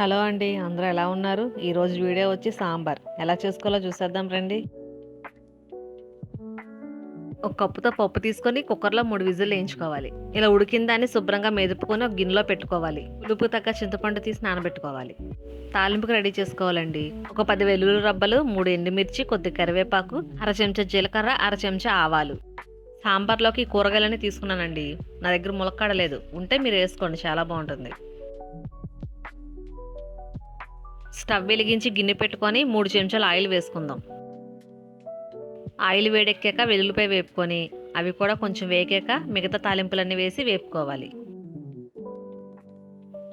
Hello అండి అందరూ ఎలా ఉన్నారు? ఈరోజు వీడియో వచ్చి సాంబార్. ఎలా చేసుకోవాలో చూసేద్దాం రండి. ఒక కప్పుతో పప్పు తీసుకొని కుక్కర్లో మూడు విజులు వేయించుకోవాలి. ఇలా ఉడికిన దాన్ని శుభ్రంగా మెదుపుకొని ఒక గిన్నెలో పెట్టుకోవాలి. ఉడుపు తగ్గ చింతపండు తీసి నానబెట్టుకోవాలి. తాలింపుకి రెడీ చేసుకోవాలండి. ఒక పది వెల్లుల్లి రబ్బలు మూడు ఎండుమిర్చి కొద్ది కరివేపాకు అర చెంచా జీలకర్ర అర చెంచా ఆవాలు. సాంబార్లోకి కూరగాయలని కూరగాయలన్నీ తీసుకున్నానండి. నా దగ్గర ములక్కాడలేదు ఉంటే మీరు వేసుకోండి చాలా బాగుంటుంది. స్టవ్ వెలిగించి గిన్నె పెట్టుకొని మూడు చెంచాలు ఆయిల్ వేసుకుందాం. ఆయిల్ వేడెక్కాక వెల్లుల్లిపాయ వేపుకొని అవి కూడా కొంచెం వేగాక మిగతా తాలింపులన్నీ వేసి వేపుకోవాలి.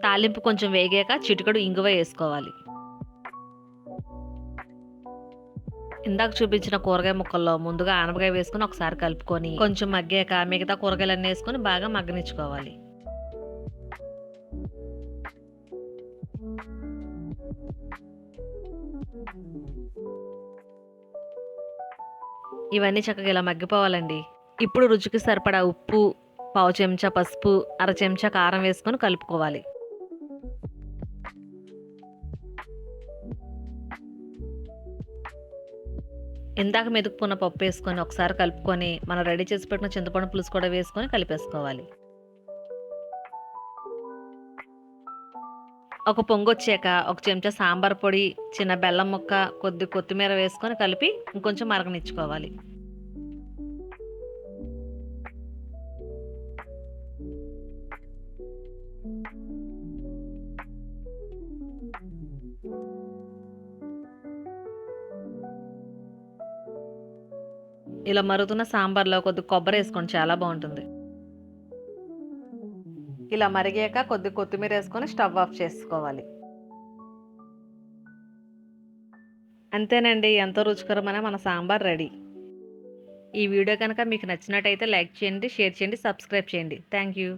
తాలింపు కొంచెం వేగాక చిటికడు ఇంగువ వేసుకోవాలి. ఇందాక చూపించిన కూరగాయ ముక్కల్లో ముందుగా ఆనపకాయ వేసుకొని ఒకసారి కలుపుకొని కొంచెం మగ్గాక మిగతా కూరగాయలన్నీ వేసుకొని బాగా మగ్గనిచ్చుకోవాలి. ఇవన్నీ చక్కగా ఇలా మగ్గిపోవాలండి. ఇప్పుడు రుచికి సరిపడా ఉప్పు పావు చెంచా పసుపు అర చెంచా కారం వేసుకొని కలుపుకోవాలి. ఇందాక మెదుపుకున్న పప్పు వేసుకొని ఒకసారి కలుపుకొని మనం రెడీ చేసి పెట్టిన చింతపండు పులుసు కూడా వేసుకొని కలిపేసుకోవాలి. ఒక పొంగు వచ్చాక ఒక చెంచా సాంబార్ పొడి చిన్న బెల్లం ముక్క కొద్ది కొత్తిమీర వేసుకొని కలిపి ఇంకొంచెం మరగనిచ్చుకోవాలి. ఇలా మరుగుతున్న సాంబార్లో కొద్ది కొబ్బరి వేసుకోండి చాలా బాగుంటుంది. ఇలా మరిగాక కొద్ది కొత్తిమీర వేసుకొని స్టవ్ ఆఫ్ చేసుకోవాలి. అంతేనండి ఎంతో రుచికరమైన మన సాంబార్ రెడీ. ఈ వీడియో కనుక మీకు నచ్చినట్టయితే లైక్ చేయండి షేర్ చేయండి సబ్స్క్రైబ్ చేయండి. Thank you.